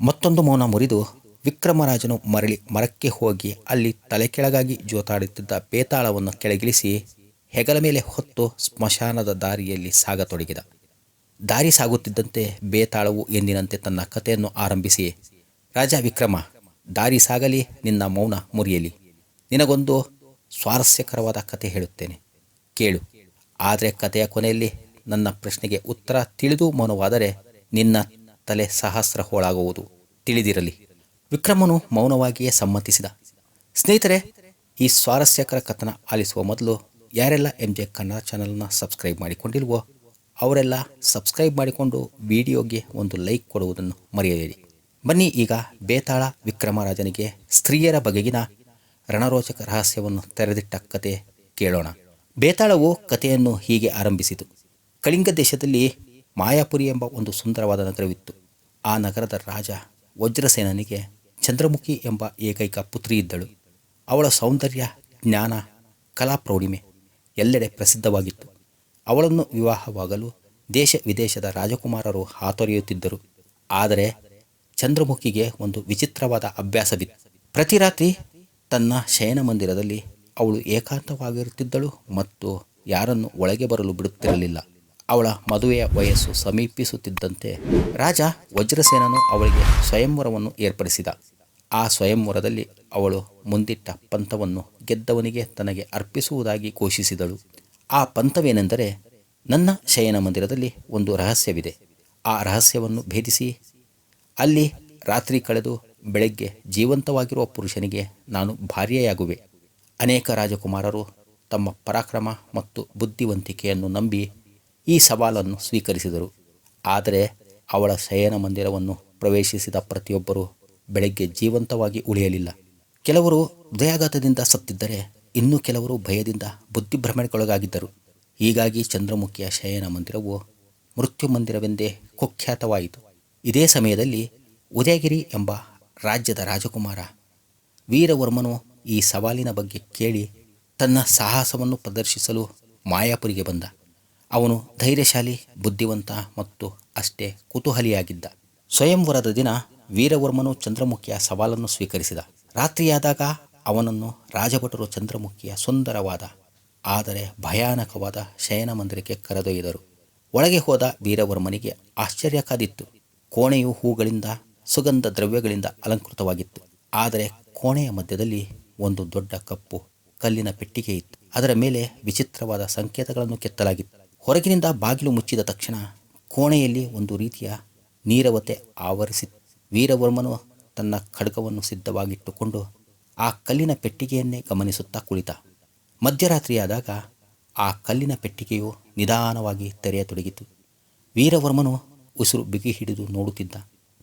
ಮತ್ತೊಂದು ಮೌನ ಮುರಿದು ವಿಕ್ರಮರಾಜನು ಮರಳಿ ಮರಕ್ಕೆ ಹೋಗಿ ಅಲ್ಲಿ ತಲೆ ಕೆಳಗಾಗಿ ಜೋತಾಡುತ್ತಿದ್ದ ಬೇತಾಳವನ್ನು ಕೆಳಗಿಳಿಸಿ ಹೆಗಲ ಮೇಲೆ ಹೊತ್ತು ಸ್ಮಶಾನದ ದಾರಿಯಲ್ಲಿ ಸಾಗತೊಡಗಿದ. ದಾರಿ ಸಾಗುತ್ತಿದ್ದಂತೆ ಬೇತಾಳವು ಎಂದಿನಂತೆ ತನ್ನ ಕಥೆಯನ್ನು ಆರಂಭಿಸಿ, ರಾಜ ವಿಕ್ರಮ, ದಾರಿ ಸಾಗಲಿ, ನಿನ್ನ ಮೌನ ಮುರಿಯಲಿ. ನಿನಗೊಂದು ಸ್ವಾರಸ್ಯಕರವಾದ ಕತೆ ಹೇಳುತ್ತೇನೆ. ಕೇಳು. ಆದರೆ ಕಥೆಯ ಕೊನೆಯಲ್ಲಿ ನನ್ನ ಪ್ರಶ್ನೆಗೆ ಉತ್ತರ ತಿಳಿದು ಮೌನವಾದರೆ ನಿನ್ನ ತಲೆ ಸಹಸ್ರ ಹೋಳಾಗುವುದು. ತಿಳಿದಿರಲಿ. ವಿಕ್ರಮನು ಮೌನವಾಗಿಯೇ ಸಮ್ಮತಿಸಿದ. ಸ್ನೇಹಿತರೆ, ಈ ಸ್ವಾರಸ್ಯಕರ ಕಥನ ಆಲಿಸುವ ಮೊದಲು ಯಾರೆಲ್ಲ ಎಂ ಜೆ ಕನ್ನಡ ಚಾನಲ್ನ ಸಬ್ಸ್ಕ್ರೈಬ್ ಮಾಡಿಕೊಂಡಿಲ್ವೋ, ಅವರೆಲ್ಲ ಸಬ್ಸ್ಕ್ರೈಬ್ ಮಾಡಿಕೊಂಡು ವಿಡಿಯೋಗೆ ಒಂದು ಲೈಕ್ ಕೊಡುವುದನ್ನು ಮರೆಯಬೇಡಿ. ಬನ್ನಿ ಈಗ ಬೇತಾಳ ವಿಕ್ರಮರಾಜನಿಗೆ ಸ್ತ್ರೀಯರ ಬಗೆಗಿನ ರಣರೋಚಕ ರಹಸ್ಯವನ್ನು ತೆರೆದಿಟ್ಟ ಕತೆ ಕೇಳೋಣ. ಬೇತಾಳವು ಕಥೆಯನ್ನು ಹೀಗೆ ಆರಂಭಿಸಿತು. ಕಳಿಂಗ ದೇಶದಲ್ಲಿ ಮಾಯಾಪುರಿ ಎಂಬ ಒಂದು ಸುಂದರವಾದ ನಗರವಿತ್ತು. ಆ ನಗರದ ರಾಜ ವಜ್ರಸೇನನಿಗೆ ಚಂದ್ರಮುಖಿ ಎಂಬ ಏಕೈಕ ಪುತ್ರಿ ಇದ್ದಳು. ಅವಳ ಸೌಂದರ್ಯ, ಜ್ಞಾನ, ಕಲಾ ಪ್ರೌಢಿಮೆ ಎಲ್ಲೆಡೆ ಪ್ರಸಿದ್ಧವಾಗಿತ್ತು. ಅವಳನ್ನು ವಿವಾಹವಾಗಲು ದೇಶ ವಿದೇಶದ ರಾಜಕುಮಾರರು ಹಾತೊರೆಯುತ್ತಿದ್ದರು. ಆದರೆ ಚಂದ್ರಮುಖಿಗೆ ಒಂದು ವಿಚಿತ್ರವಾದ ಅಭ್ಯಾಸವಿತ್ತು. ಪ್ರತಿ ರಾತ್ರಿ ತನ್ನ ಶಯನ ಮಂದಿರದಲ್ಲಿ ಅವಳು ಏಕಾಂತವಾಗಿರುತ್ತಿದ್ದಳು ಮತ್ತು ಯಾರನ್ನು ಒಳಗೆ ಬರಲು ಬಿಡುತ್ತಿರಲಿಲ್ಲ. ಅವಳ ಮದುವೆಯ ವಯಸ್ಸು ಸಮೀಪಿಸುತ್ತಿದ್ದಂತೆ ರಾಜ ವಜ್ರಸೇನನು ಅವಳಿಗೆ ಸ್ವಯಂವರವನ್ನು ಏರ್ಪಡಿಸಿದ. ಆ ಸ್ವಯಂವರದಲ್ಲಿ ಅವಳು ಮುಂದಿಟ್ಟ ಪಂಥವನ್ನು ಗೆದ್ದವನಿಗೆ ತನಗೆ ಅರ್ಪಿಸುವುದಾಗಿ ಘೋಷಿಸಿದಳು. ಆ ಪಂಥವೇನೆಂದರೆ ನನ್ನ ಶಯನ ಮಂದಿರದಲ್ಲಿ ಒಂದು ರಹಸ್ಯವಿದೆ. ಆ ರಹಸ್ಯವನ್ನು ಭೇದಿಸಿ, ಅಲ್ಲಿ ರಾತ್ರಿ ಕಳೆದು ಬೆಳಗ್ಗೆ ಜೀವಂತವಾಗಿರುವ ಪುರುಷನಿಗೆ ನಾನು ಭಾರ್ಯೆಯಾಗುವೆ. ಅನೇಕ ರಾಜಕುಮಾರರು ತಮ್ಮ ಪರಾಕ್ರಮ ಮತ್ತು ಬುದ್ಧಿವಂತಿಕೆಯನ್ನು ನಂಬಿ ಈ ಸವಾಲನ್ನು ಸ್ವೀಕರಿಸಿದರು. ಆದರೆ ಅವಳ ಶಯನ ಮಂದಿರವನ್ನು ಪ್ರವೇಶಿಸಿದ ಪ್ರತಿಯೊಬ್ಬರೂ ಬೆಳಗ್ಗೆ ಜೀವಂತವಾಗಿ ಉಳಿಯಲಿಲ್ಲ. ಕೆಲವರು ಹೃದಯಾಘಾತದಿಂದ ಸತ್ತಿದ್ದರೆ ಇನ್ನು ಕೆಲವರು ಭಯದಿಂದ ಬುದ್ಧಿಭ್ರಮಣೆಗೊಳಗಾಗಿದ್ದರು. ಹೀಗಾಗಿ ಚಂದ್ರಮುಖಿಯ ಶಯನ ಮಂದಿರವು ಮೃತ್ಯು ಮಂದಿರವೆಂದೇ ಕುಖ್ಯಾತವಾಯಿತು. ಇದೇ ಸಮಯದಲ್ಲಿ ಉದಯಗಿರಿ ಎಂಬ ರಾಜ್ಯದ ರಾಜಕುಮಾರ ವೀರವರ್ಮನು ಈ ಸವಾಲಿನ ಬಗ್ಗೆ ಕೇಳಿ ತನ್ನ ಸಾಹಸವನ್ನು ಪ್ರದರ್ಶಿಸಲು ಮಾಯಾಪುರಿಗೆ ಬಂದ. ಅವನು ಧೈರ್ಯಶಾಲಿ, ಬುದ್ಧಿವಂತ ಮತ್ತು ಅಷ್ಟೇ ಕುತೂಹಲಿಯಾಗಿದ್ದ. ಸ್ವಯಂವರದ ದಿನ ವೀರವರ್ಮನು ಚಂದ್ರಮುಖಿಯ ಸವಾಲನ್ನು ಸ್ವೀಕರಿಸಿದ. ರಾತ್ರಿಯಾದಾಗ ಅವನನ್ನು ರಾಜಭಟರು ಚಂದ್ರಮುಖಿಯ ಸುಂದರವಾದ, ಆದರೆ ಭಯಾನಕವಾದ ಶಯನ ಮಂದಿರಕ್ಕೆ ಕರೆದೊಯ್ದರು. ಒಳಗೆ ಹೋದ ವೀರವರ್ಮನಿಗೆ ಆಶ್ಚರ್ಯ ಕಾದಿತ್ತು. ಕೋಣೆಯು ಹೂಗಳಿಂದ, ಸುಗಂಧ ದ್ರವ್ಯಗಳಿಂದ ಅಲಂಕೃತವಾಗಿತ್ತು. ಆದರೆ ಕೋಣೆಯ ಮಧ್ಯದಲ್ಲಿ ಒಂದು ದೊಡ್ಡ ಕಪ್ಪು ಕಲ್ಲಿನ ಪೆಟ್ಟಿಗೆ ಇತ್ತು ಅದರ ಮೇಲೆ ವಿಚಿತ್ರವಾದ ಸಂಕೇತಗಳನ್ನು ಕೆತ್ತಲಾಗಿತ್ತು. ಹೊರಗಿನಿಂದ ಬಾಗಿಲು ಮುಚ್ಚಿದ ತಕ್ಷಣ ಕೋಣೆಯಲ್ಲಿ ಒಂದು ರೀತಿಯ ನೀರವತೆ ಆವರಿಸಿ ವೀರವರ್ಮನು ತನ್ನ ಖಡ್ಗವನ್ನು ಸಿದ್ಧವಾಗಿಟ್ಟುಕೊಂಡು ಆ ಕಲ್ಲಿನ ಪೆಟ್ಟಿಗೆಯನ್ನೇ ಗಮನಿಸುತ್ತಾ ಕುಳಿತ. ಮಧ್ಯರಾತ್ರಿಯಾದಾಗ ಆ ಕಲ್ಲಿನ ಪೆಟ್ಟಿಗೆಯು ನಿಧಾನವಾಗಿ ತೆರೆಯತೊಡಗಿತು. ವೀರವರ್ಮನು ಉಸಿರು ಬಿಗಿ ಹಿಡಿದು ನೋಡುತ್ತಿದ್ದ.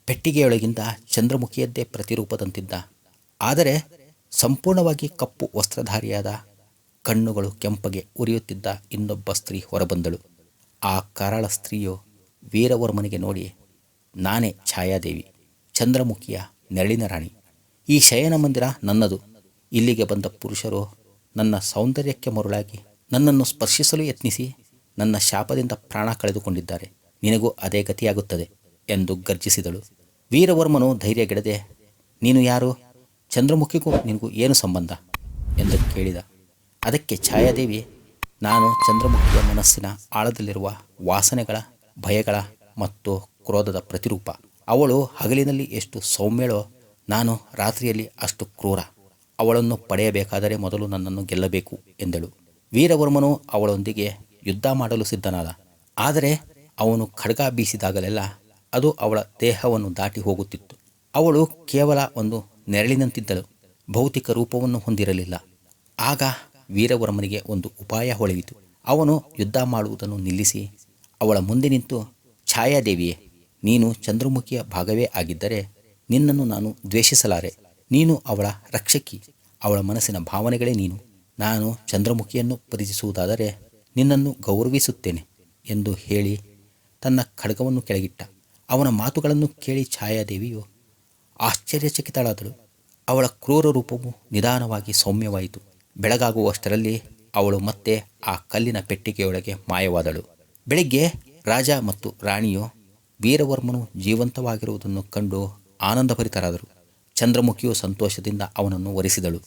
ಪೆಟ್ಟಿಗೆಯೊಳಗಿಂದ ಚಂದ್ರಮುಖಿಯದ್ದೇ ಪ್ರತಿರೂಪದಂತಿದ್ದ. ಆದರೆ ಸಂಪೂರ್ಣವಾಗಿ ಕಪ್ಪು ವಸ್ತ್ರಧಾರಿಯಾದ ಕಣ್ಣುಗಳು ಕೆಂಪಗೆ ಉರಿಯುತ್ತಿದ್ದ ಇನ್ನೊಬ್ಬ ಸ್ತ್ರೀ ಹೊರಬಂದಳು. ಆ ಕರಾಳ ಸ್ತ್ರೀಯು ವೀರವರ್ಮನಿಗೆ ನೋಡಿ, ನಾನೇ ಛಾಯಾದೇವಿ, ಚಂದ್ರಮುಖಿಯ ನೆರಳಿನ ರಾಣಿ. ಈ ಶಯನ ಮಂದಿರ ನನ್ನದು. ಇಲ್ಲಿಗೆ ಬಂದ ಪುರುಷರು ನನ್ನ ಸೌಂದರ್ಯಕ್ಕೆ ಮರುಳಾಗಿ ನನ್ನನ್ನು ಸ್ಪರ್ಶಿಸಲು ಯತ್ನಿಸಿ ನನ್ನ ಶಾಪದಿಂದ ಪ್ರಾಣ ಕಳೆದುಕೊಂಡಿದ್ದಾರೆ. ನಿನಗೂ ಅದೇ ಗತಿಯಾಗುತ್ತದೆ ಎಂದು ಗರ್ಜಿಸಿದಳು. ವೀರವರ್ಮನು ಧೈರ್ಯಗೆಡದೆ, ನೀನು ಯಾರು? ಚಂದ್ರಮುಖಿಗೂ ನಿನಗೂ ಏನು ಸಂಬಂಧ? ಎಂದು ಕೇಳಿದ. ಅದಕ್ಕೆ ಛಾಯಾದೇವಿ ನಾನು ಚಂದ್ರಮುಖಿಯ ಮನಸ್ಸಿನ ಆಳದಲ್ಲಿರುವ ವಾಸನೆಗಳ, ಭಯಗಳ ಮತ್ತು ಕ್ರೋಧದ ಪ್ರತಿರೂಪ. ಅವಳು ಹಗಲಿನಲ್ಲಿ ಎಷ್ಟು ಸೌಮ್ಯಳೋ, ನಾನು ರಾತ್ರಿಯಲ್ಲಿ ಅಷ್ಟು ಕ್ರೂರ. ಅವಳನ್ನು ಪಡೆಯಬೇಕಾದರೆ ಮೊದಲು ನನ್ನನ್ನು ಗೆಲ್ಲಬೇಕು ಎಂದಳು. ವೀರವರ್ಮನು ಅವಳೊಂದಿಗೆ ಯುದ್ಧ ಮಾಡಲು ಸಿದ್ಧನಾದ. ಆದರೆ ಅವನು ಖಡ್ಗ ಬೀಸಿದಾಗಲೆಲ್ಲ ಅದು ಅವಳ ದೇಹವನ್ನು ದಾಟಿ ಹೋಗುತ್ತಿತ್ತು. ಅವಳು ಕೇವಲ ಒಂದು ನೆರಳಿನಂತಿದ್ದಳು. ಭೌತಿಕ ರೂಪವನ್ನು ಹೊಂದಿರಲಿಲ್ಲ. ಆಗ ವೀರವರ್ಮನಿಗೆ ಒಂದು ಉಪಾಯ ಹೊಳೆಯಿತು. ಅವನು ಯುದ್ಧ ಮಾಡುವುದನ್ನು ನಿಲ್ಲಿಸಿ, ಅವಳ ಮುಂದೆ ನಿಂತು, ಛಾಯಾದೇವಿಯೇ, ನೀನು ಚಂದ್ರಮುಖಿಯ ಭಾಗವೇ ಆಗಿದ್ದರೆ ನಿನ್ನನ್ನು ನಾನು ದ್ವೇಷಿಸಲಾರೆ. ನೀನು ಅವಳ ರಕ್ಷಕಿ, ಅವಳ ಮನಸ್ಸಿನ ಭಾವನೆಗಳೇ ನೀನು. ನಾನು ಚಂದ್ರಮುಖಿಯನ್ನು ಪರಿಚಿಸುವುದಾದರೆ ನಿನ್ನನ್ನು ಗೌರವಿಸುತ್ತೇನೆ ಎಂದು ಹೇಳಿ ತನ್ನ ಖಡ್ಗವನ್ನು ಕೆಳಗಿಟ್ಟ. ಅವನ ಮಾತುಗಳನ್ನು ಕೇಳಿ ಛಾಯಾದೇವಿಯು ಆಶ್ಚರ್ಯಚಕಿತಳಾದಳು. ಅವಳ ಕ್ರೂರ ರೂಪವು ನಿಧಾನವಾಗಿ ಸೌಮ್ಯವಾಯಿತು. ಬೆಳಗಾಗುವಷ್ಟರಲ್ಲಿ ಅವಳು ಮತ್ತೆ ಆ ಕಲ್ಲಿನ ಪೆಟ್ಟಿಗೆಯೊಳಗೆ ಮಾಯವಾದಳು. ಬೆಳಿಗ್ಗೆ ರಾಜ ಮತ್ತು ರಾಣಿಯು ವೀರವರ್ಮನು ಜೀವಂತವಾಗಿರುವುದನ್ನು ಕಂಡು ಆನಂದಭರಿತರಾದರು. ಚಂದ್ರಮುಖಿಯು ಸಂತೋಷದಿಂದ ಅವನನ್ನು ವರಿಸಿದಳು.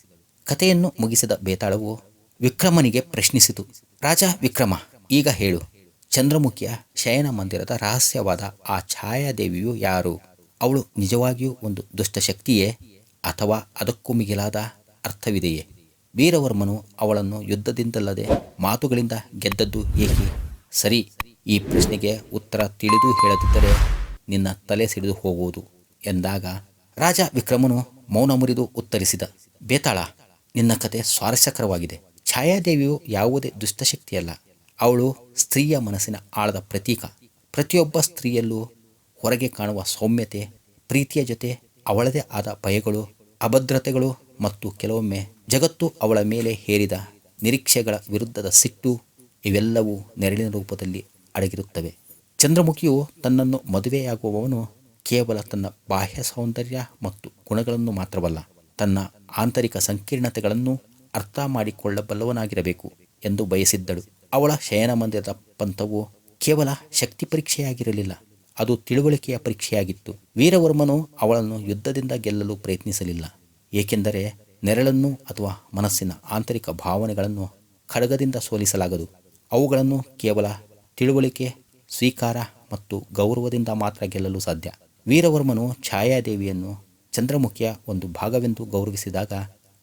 ಕಥೆಯನ್ನು ಮುಗಿಸಿದ ಬೇತಾಳವು ವಿಕ್ರಮನಿಗೆ ಪ್ರಶ್ನಿಸಿತು. ರಾಜ ವಿಕ್ರಮ, ಈಗ ಹೇಳು. ಚಂದ್ರಮುಖಿಯ ಶಯನ ಮಂದಿರದ ರಹಸ್ಯವಾದ ಆ ಛಾಯಾದೇವಿಯು ಯಾರು? ಅವಳು ನಿಜವಾಗಿಯೂ ಒಂದು ದುಷ್ಟಶಕ್ತಿಯೇ ಅಥವಾ ಅದಕ್ಕೂ ಮಿಗಿಲಾದ ಅರ್ಥವಿದೆಯೇ? ವೀರವರ್ಮನು ಅವಳನ್ನು ಯುದ್ಧದಿಂದಲ್ಲದೆ ಮಾತುಗಳಿಂದ ಗೆದ್ದದ್ದು ಏಕೆ? ಸರಿ, ಈ ಪ್ರಶ್ನೆಗೆ ಉತ್ತರ ತಿಳಿದು ಹೇಳದಿದ್ದರೆ ನಿನ್ನ ತಲೆ ಸಿಡಿದು ಹೋಗುವುದು ಎಂದಾಗ ರಾಜ ವಿಕ್ರಮನು ಮೌನ ಮುರಿದು ಉತ್ತರಿಸಿದ, ಬೇತಾಳ, ನಿನ್ನ ಕತೆ ಸ್ವಾರಸ್ಯಕರವಾಗಿದೆ. ಛಾಯಾದೇವಿಯು ಯಾವುದೇ ದುಷ್ಟಶಕ್ತಿಯಲ್ಲ. ಅವಳು ಸ್ತ್ರೀಯ ಮನಸ್ಸಿನ ಆಳದ ಪ್ರತೀಕ. ಪ್ರತಿಯೊಬ್ಬ ಸ್ತ್ರೀಯಲ್ಲೂ ಹೊರಗೆ ಕಾಣುವ ಸೌಮ್ಯತೆ, ಪ್ರೀತಿಯ ಜೊತೆ ಅವಳದೇ ಆದ ಭಯಗಳು, ಅಭದ್ರತೆಗಳು ಮತ್ತು ಕೆಲವೊಮ್ಮೆ ಜಗತ್ತು ಅವಳ ಮೇಲೆ ಹೇರಿದ ನಿರೀಕ್ಷೆಗಳ ವಿರುದ್ಧದ ಸಿಟ್ಟು ಇವೆಲ್ಲವೂ ನೆರಳಿನ ರೂಪದಲ್ಲಿ ಅಡಗಿರುತ್ತವೆ. ಚಂದ್ರಮುಖಿಯು ತನ್ನನ್ನು ಮದುವೆಯಾಗುವವನು ಕೇವಲ ತನ್ನ ಬಾಹ್ಯ ಸೌಂದರ್ಯ ಮತ್ತು ಗುಣಗಳನ್ನು ಮಾತ್ರವಲ್ಲ, ತನ್ನ ಆಂತರಿಕ ಸಂಕೀರ್ಣತೆಗಳನ್ನು ಅರ್ಥ ಮಾಡಿಕೊಳ್ಳಬಲ್ಲವನಾಗಿರಬೇಕು ಎಂದು ಬಯಸಿದ್ದಳು. ಅವಳ ಶಯನ ಮಂದಿರದ ಪಂಥವು ಕೇವಲ ಶಕ್ತಿ ಪರೀಕ್ಷೆಯಾಗಿರಲಿಲ್ಲ, ಅದು ತಿಳುವಳಿಕೆಯ ಪರೀಕ್ಷೆಯಾಗಿತ್ತು. ವೀರವರ್ಮನು ಅವಳನ್ನು ಯುದ್ಧದಿಂದ ಗೆಲ್ಲಲು ಪ್ರಯತ್ನಿಸಲಿಲ್ಲ. ಏಕೆಂದರೆ ನೆರಳನ್ನು ಅಥವಾ ಮನಸ್ಸಿನ ಆಂತರಿಕ ಭಾವನೆಗಳನ್ನು ಖಡಗದಿಂದ ಸೋಲಿಸಲಾಗದು. ಅವುಗಳನ್ನು ಕೇವಲ ತಿಳುವಳಿಕೆ, ಸ್ವೀಕಾರ ಮತ್ತು ಗೌರವದಿಂದ ಮಾತ್ರ ಗೆಲ್ಲಲು ಸಾಧ್ಯ. ವೀರವರ್ಮನು ಛಾಯಾದೇವಿಯನ್ನು ಚಂದ್ರಮುಖಿಯ ಒಂದು ಭಾಗವೆಂದು ಗೌರವಿಸಿದಾಗ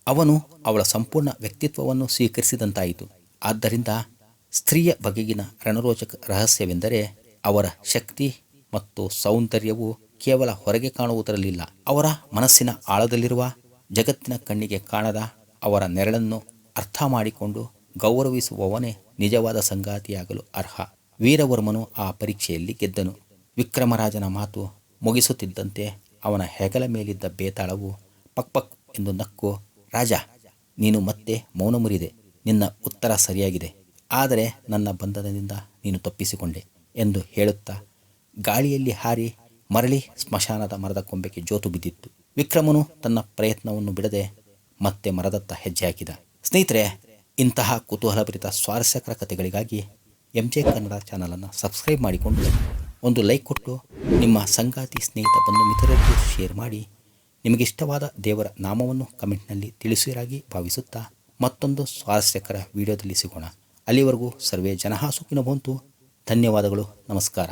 ಅವನು ಅವಳ ಸಂಪೂರ್ಣ ವ್ಯಕ್ತಿತ್ವವನ್ನು ಸ್ವೀಕರಿಸಿದಂತಾಯಿತು. ಆದ್ದರಿಂದ ಸ್ತ್ರೀಯ ಬಗೆಗಿನ ರಣರೋಚಕ ರಹಸ್ಯವೆಂದರೆ ಅವರ ಶಕ್ತಿ ಮತ್ತು ಸೌಂದರ್ಯವು ಕೇವಲ ಹೊರಗೆ ಕಾಣುವುದರಲ್ಲಿಲ್ಲ, ಅವರ ಮನಸ್ಸಿನ ಆಳದಲ್ಲಿರುವ ಜಗತ್ತಿನ ಕಣ್ಣಿಗೆ ಕಾಣದ ಅವರ ನೆರಳನ್ನು ಅರ್ಥ ಮಾಡಿಕೊಂಡು ಗೌರವಿಸುವವನೇ ನಿಜವಾದ ಸಂಗಾತಿಯಾಗಲು ಅರ್ಹ. ವೀರವರ್ಮನು ಆ ಪರೀಕ್ಷೆಯಲ್ಲಿ ಗೆದ್ದನು. ವಿಕ್ರಮರಾಜನ ಮಾತು ಮುಗಿಸುತ್ತಿದ್ದಂತೆ ಅವನ ಹೆಗಲ ಮೇಲಿದ್ದ ಬೇತಾಳವು ಪಕ್ ಪಕ್ ಎಂದು ನಕ್ಕು, ರಾಜ, ನೀನು ಮತ್ತೆ ಮೌನ ಮುರಿದೆ ನಿನ್ನ ಉತ್ತರ ಸರಿಯಾಗಿದೆ. ಆದರೆ ನನ್ನ ಬಂಧನದಿಂದ ನೀನು ತಪ್ಪಿಸಿಕೊಂಡೆ ಎಂದು ಹೇಳುತ್ತಾ ಗಾಳಿಯಲ್ಲಿ ಹಾರಿ ಮರಳಿ ಸ್ಮಶಾನದ ಮರದ ಕೊಂಬೆಗೆ ಜೋತು ಬಿದ್ದಿತ್ತು. ವಿಕ್ರಮನು ತನ್ನ ಪ್ರಯತ್ನವನ್ನು ಬಿಡದೆ ಮತ್ತೆ ಮರದತ್ತ ಹೆಜ್ಜೆ ಹಾಕಿದ. ಸ್ನೇಹಿತರೆ, ಇಂತಹ ಕುತೂಹಲಭರಿತ ಸ್ವಾರಸ್ಯಕರ ಕಥೆಗಳಿಗಾಗಿ ಎಂ ಜೆ ಕನ್ನಡ ಚಾನಲನ್ನು ಸಬ್ಸ್ಕ್ರೈಬ್ ಮಾಡಿಕೊಂಡು ಒಂದು ಲೈಕ್ ಕೊಟ್ಟು ನಿಮ್ಮ ಸಂಗಾತಿ ಸ್ನೇಹಿತ ಬಂಧು ಮಿತ್ರರಿಗೂ ಶೇರ್ ಮಾಡಿ ನಿಮಗಿಷ್ಟವಾದ ದೇವರ ನಾಮವನ್ನು ಕಮೆಂಟ್ನಲ್ಲಿ ತಿಳಿಸಿರಾಗಿ ಭಾವಿಸುತ್ತಾ ಮತ್ತೊಂದು ಸ್ವಾರಸ್ಯಕರ ವಿಡಿಯೋದಲ್ಲಿ ಸಿಗೋಣ. ಅಲ್ಲಿವರೆಗೂ ಸರ್ವೇ ಜನಹಾಸುಕಿನ ಬಂತು ಧನ್ಯವಾದಗಳು. ನಮಸ್ಕಾರ.